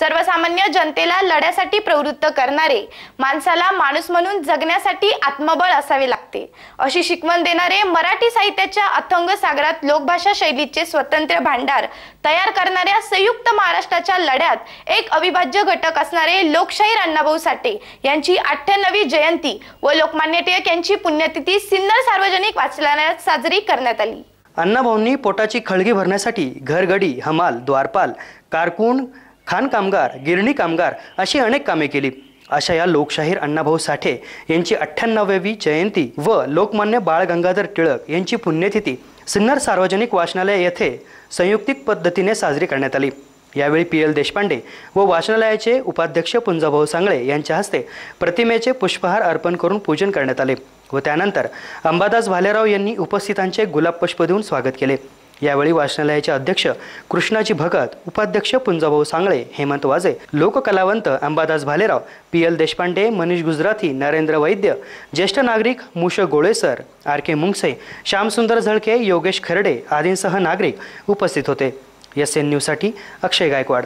सर्वसामान्य जनतेला लढ्यासाठी प्रवृत्त करणारे माणसाला माणूस म्हणून जगण्यासाठी आत्मबळ असावे लागते. अशी शिकवण देणारे मराठी साहित्याच्या अथंग सागरात लोकभाषा शैलीचे स्वतंत्र भांडार तयार करणाऱ्या संयुक्त महाराष्ट्राच्या लढ्यात एक अविभाज्य घटक असणारे लोकशाहीर अण्णाभाऊ साठे यांची अठ्ठ्याण्णवी जयंती व लोकमान्य टिळक यांची पुण्यतिथी सिन्नर सार्वजनिक वाचनालयात साजरी करण्यात आली. अण्णाभाऊंनी पोटाची खळगी भरण्यासाठी घरगडी हमाल द्वारपाल कारकून खाण कामगार गिरणी कामगार अशी अनेक कामे केली. अशा या लोकशाहीर अण्णाभाऊ साठे यांची अठ्ठ्याण्णवावी जयंती व लोकमान्य बाळ गंगाधर टिळक यांची पुण्यतिथी सिन्नर सार्वजनिक वाचनालय येथे संयुक्तिक पद्धतीने साजरी करण्यात आली. यावेळी पी एल देशपांडे व वाचनालयाचे उपाध्यक्ष पुंजाभाऊ सांगळे यांच्या हस्ते प्रतिमेचे पुष्पहार अर्पण करून पूजन करण्यात आले व त्यानंतर अंबादास भालेराव यांनी उपस्थितांचे गुलाब पुष्प देऊन स्वागत केले. यावेळी वाचनालयाचे अध्यक्ष कृष्णाजी भगत उपाध्यक्ष पुंजाभाऊ सांगळे हेमंत वाजे लोककलावंत अंबादास भालेराव पी एल देशपांडे मनीष गुजराथी नरेंद्र वैद्य ज्येष्ठ नागरिक मुश गोळेसर आर के मुंगसे श्यामसुंदर झळके योगेश खर्डे आदींसह नागरिक उपस्थित होते. एस एन न्यूजसाठी अक्षय गायकवाड.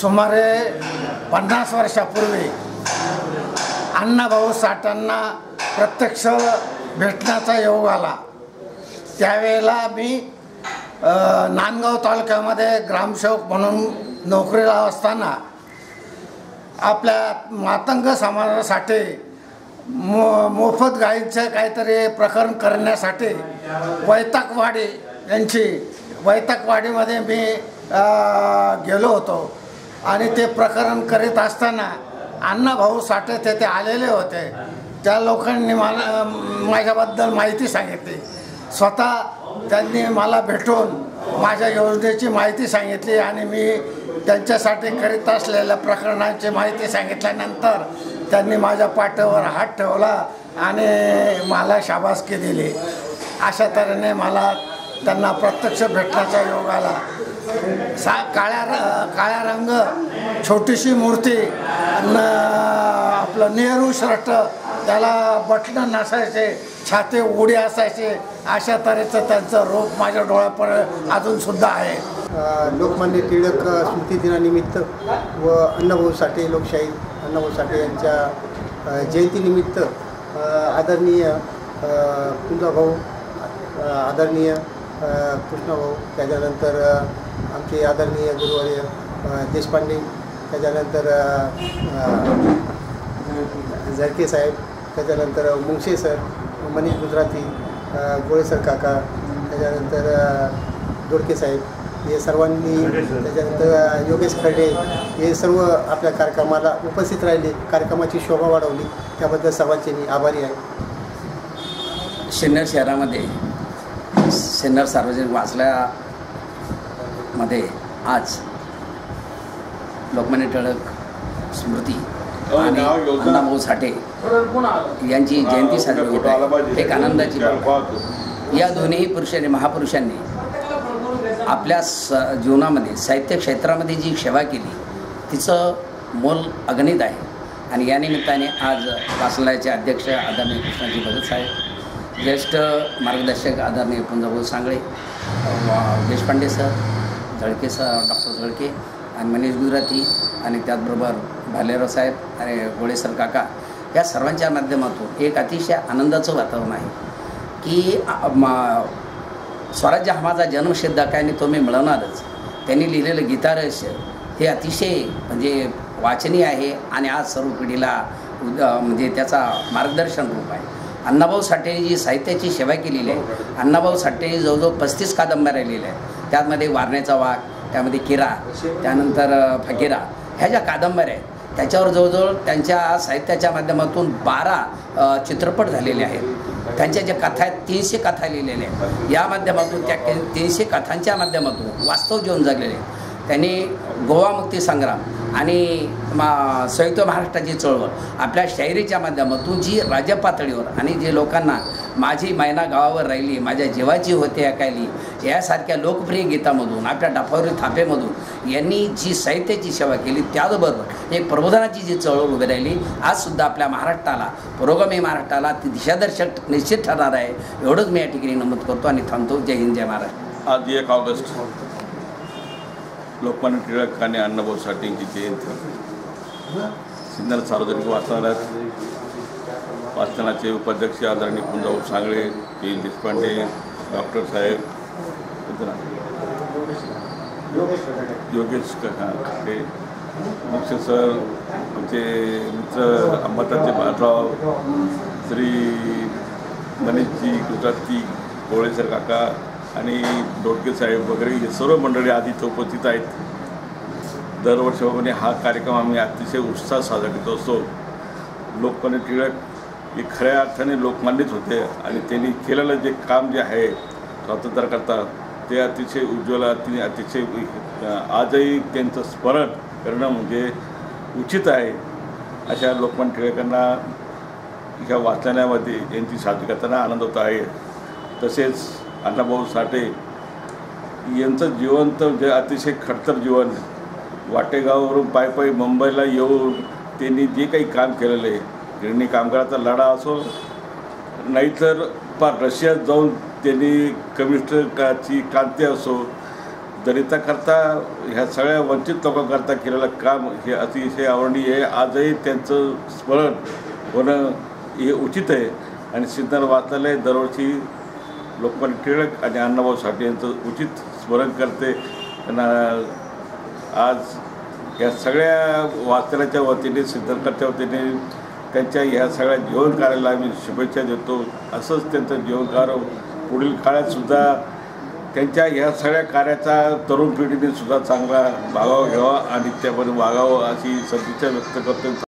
सुमारे पन्नास वर्षापूर्वी अण्णाभाऊ साठांना प्रत्यक्ष भेटण्याचा योग आला. त्यावेळेला मी नांदगाव तालुक्यामध्ये ग्रामसेवक म्हणून नोकरीला असताना आपल्या मातंग समाजासाठी मो मोफत गायींचं काहीतरी प्रकरण करण्यासाठी वैताकवाडी यांची वैताकवाडीमध्ये मी गेलो होतो. आणि ते प्रकरण करीत असताना अण्णाभाऊ साठे तेथे आलेले होते. त्या लोकांनी मला माझ्याबद्दल माहिती सांगितली. स्वतः त्यांनी मला भेटून माझ्या योजनेची माहिती सांगितली आणि मी त्यांच्यासाठी करीत असलेल्या प्रकरणांची माहिती सांगितल्यानंतर त्यांनी माझ्या पाठीवर हात ठेवला आणि मला शाबासकी दिली. अशा तऱ्हेने मला त्यांना प्रत्यक्ष भेटण्याचा योग आला सा काळ्या काळ्या रंग छोटीशी मूर्ती न आपलं नेहरू शर्ट त्याला बटणं नसायचे छाते उडी असायचे अशा तऱ्हेचं त्यांचं रोप माझ्या डोळ्यापर्यंत अजूनसुद्धा आहे. लोकमान्य टिळक अ, स्मृती दिनानिमित्त व अण्णाभाऊ साठे लोकशाही अण्णाभाऊ साठे यांच्या जयंतीनिमित्त आदरणीय कुंजाभाऊ आदरणीय कृष्णाभाऊ त्याच्यानंतर आमचे आदरणीय गुरुवर्य देशपांडे त्याच्यानंतर झरके साहेब त्याच्यानंतर मुंगशे सर मनीष गुजराती अ, गोळे सर काका त्याच्यानंतर दोडके साहेब हे सर्वांनी त्याच्यानंतर योगेश खर्डे हे सर्व आपल्या कार्यक्रमाला उपस्थित राहिले कार्यक्रमाची शोभा वाढवली. त्याबद्दल सर्वांचे मी आभारी आहे. सिन्नर शहरामध्ये सिन्नर सार्वजनिक वाचल्यामध्ये आज लोकमान्य टिळक स्मृती आणि अण्णाभाऊ साठे यांची जयंती साजरी होत आहे. एक आनंदाची बाब. या दोन्ही पुरुषांनी महापुरुषांनी आपल्या स जीवनामध्ये साहित्य क्षेत्रामध्ये जी सेवा केली तिचं मोल अगणित आहे. आणि या निमित्ताने आज वाचनालयाचे अध्यक्ष आदरणीय कृष्णाजी भगत साहेब ज्येष्ठ मार्गदर्शक आदरणीय Punjabhau Sangle Deshpande sir Zalke sir doctor Zalke आणि मनीष गुजराती आणि त्याचबरोबर भालेराव साहेब आणि गोळे सर काका या सर्वांच्या माध्यमातून एक अतिशय आनंदाचं वातावरण आहे की स्वराज्य हा माझा जन्मसिद्ध आहे आणि तो मी मिळवणारच. त्यांनी लिहिलेलं गीतारहस्य हे अतिशय म्हणजे वाचनीय आहे आणि आज सर्व पिढीला उद- म्हणजे त्याचा मार्गदर्शन रूप आहे. अण्णाभाऊ साठे जी साहित्याची सेवा केलेली आहे. अण्णाभाऊ साठे जवळजवळ पस्तीस कादंबऱ्या लिहिल्या आहेत. त्यामध्ये वारण्याचा वाघ त्यामध्ये किरा त्यानंतर फकीरा ह्या ज्या कादंबऱ्या आहेत त्याच्यावर जवळजवळ त्यांच्या साहित्याच्या माध्यमातून बारा चित्रपट झालेले आहेत. त्यांच्या ज्या कथा आहेत तीनशे कथा लिहिलेल्या आहेत. या माध्यमातून त्या तीनशे कथांच्या माध्यमातून वास्तव जीवन जगलेले त्यांनी गोवा मुक्ती संग्राम आणि मा संयुक्त महाराष्ट्राची चळवळ. आपल्या शायरीच्या माध्यमातून जी राजपातळीवर आणि जे लोकांना माझी मैना गावावर राहिली माझ्या जीवाची होते अकायली यासारख्या लोकप्रिय गीतामधून आपल्या डाफावरील थापेमधून यांनी जी साहित्याची सेवा केली त्याचबरोबर एक प्रबोधनाची जी चळवळ उभी राहिली आजसुद्धा आपल्या महाराष्ट्राला पुरोगामी महाराष्ट्राला ती दिशादर्शक निश्चित ठरणार आहे एवढंच मी या ठिकाणी नमूद करतो आणि थांबतो. जय हिंद जय महाराष्ट्र. आज एक ऑगस्ट. लोकमान्य टिळक आणि अण्णाभाऊ साठेंची जयंती. सिन्नर सार्वजनिक वाचनालयात वाचनाचे उपाध्यक्ष आदरणीय कुंजाऊ सांगळे पी देशपांडे डॉक्टर साहेब योगेश हे मुख्य सर आमचे मित्र अंबाताचे बाळराव श्री मनीषजी गुजराती गोळेसर काका आणि डोडके साहेब वगैरे हे सर्व मंडळी आधी इथं उपस्थित आहेत. दरवर्षीप्रमाणे हा कार्यक्रम आम्ही अतिशय उत्साह साजरा करत असतो. लोकमान्य टिळक हे खऱ्या अर्थाने लोकमान्यच होते आणि त्यांनी केलेलं जे काम जे आहे स्वातंत्र्याकरता ते अतिशय उज्ज्वल अति अतिशय आजही त्यांचं स्मरण करणं म्हणजे उचित आहे. अशा लोकमान्य टिळकांना ह्या वाचनामध्ये यांची साजरी करताना आनंद होत आहे. तसेच अण्णाभाऊ साठे यांचं जीवन तर जे अतिशय खडतर जीवन वाटेगावावरून पायी पायी मुंबईला येऊन त्यांनी जे काही काम केलेलं आहे गिरणी कामगाराचा लढा असो नाहीतर पार रशियात जाऊन त्यांनी कम्युनिस्टची क्रांती असो दलिताकरता ह्या सगळ्या वंचित लोकांकरता केलेलं काम हे अतिशय आवडणीय आहे. आजही त्यांचं स्मरण होणं हे उचित आहे. आणि सिद्धार्थ वाचनालय दरवर्षी लोकमान्य टिळक आणि अण्णाभाऊ साठे यांचं उचित स्मरण करते. त्यांना आज या सगळ्या वाचनाच्या वतीने सिद्धरकरच्या वतीने त्यांच्या ह्या सगळ्या जीवन कार्याला आम्ही शुभेच्छा देतो. असंच त्यांचं जीवन पुढील काळातसुद्धा त्यांच्या ह्या सगळ्या कार्याचा तरुण पिढीने सुद्धा चांगला भागावा घ्यावा आणि त्यामध्ये वागावं अशी सदिच्छा व्यक्त करतो.